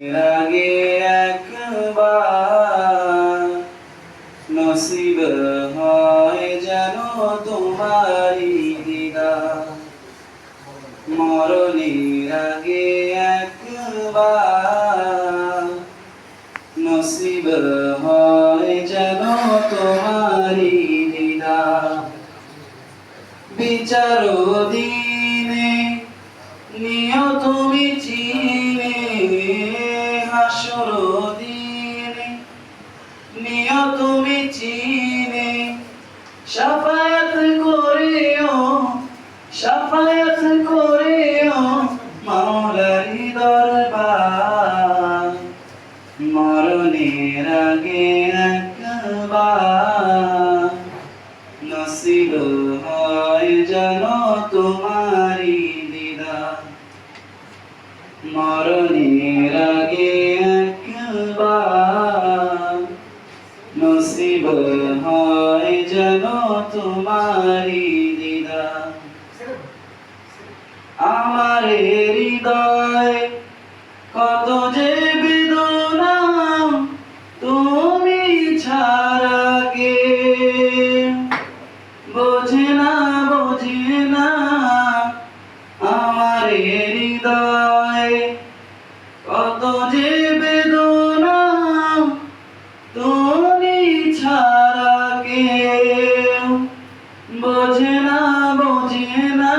আগে একবার নসিব হয় যেন তোমারি দিদার মরণের আগে একবার নসিব হয় যেন তোমারি দিদার বিচার দিনে মরণের আগে একবার নসিব হয় যেন তোমারি দিদা। মরণের আগে একবার নসিব হয় যেন তোমারি দিদা। আমার হৃদয় বোঝে না বোঝে না।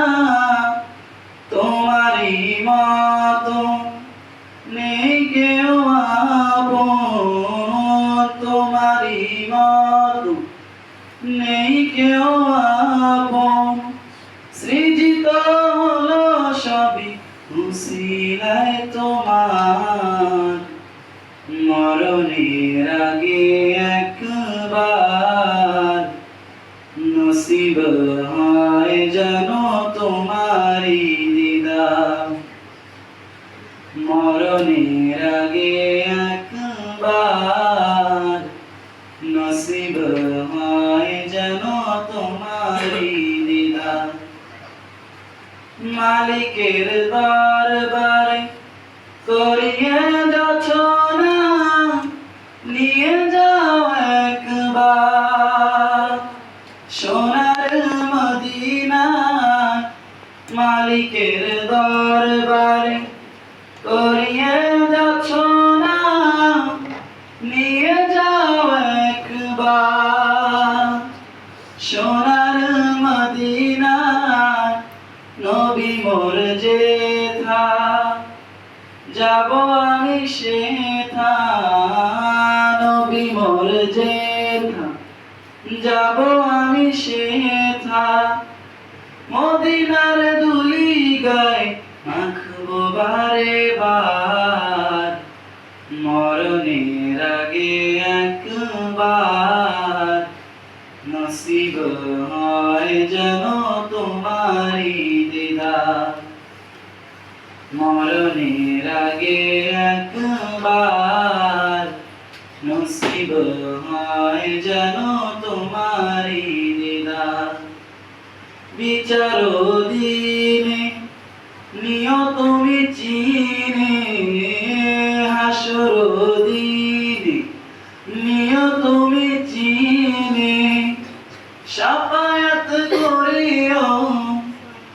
তোমারই মতো নেই কেউ তোমারই মতো নেই কেউ সৃজিত হলো সবই হুসিলায় তোমার। মরণের আগে একবার নসিব হয় যেন তোমারি একবার নসিব যেন মালিকের দরবারে করিয়ে যাচ্ছ মালিকের দরবারে করিয়ে যাচ্ছ না, নিয়ে যাও একবার। সোনার মদিনা নবী মোর যেথা যাব আমি সেথা, নবী মোর যেথা যাব আমি সেথা। মদিনার দুলি গায় মাখবো বারে বার। মরণের আগে একবার। নসিব হয় যেন তোমারি দিদার মরণের আগে একবার। নসিব হয় যেন তোমারি বিচার দিনে নিয় তুমি চিনে হাসর দিনে নিয় তুমি চিনে সাফায়াত করিও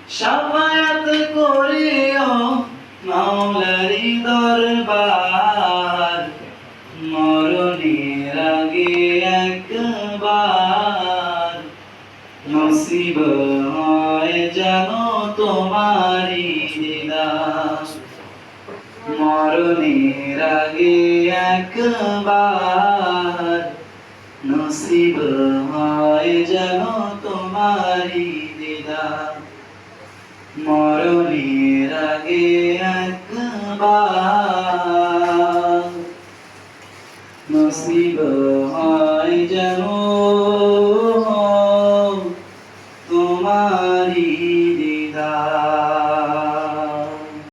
সাফায়াত করিও মাওলারি দরবার। নসিব হয় যেন তোমারি দিদার মরণের আগে একবার নসিব হয় যেন তোমারি দিদার মরণের আগে একবার নসিব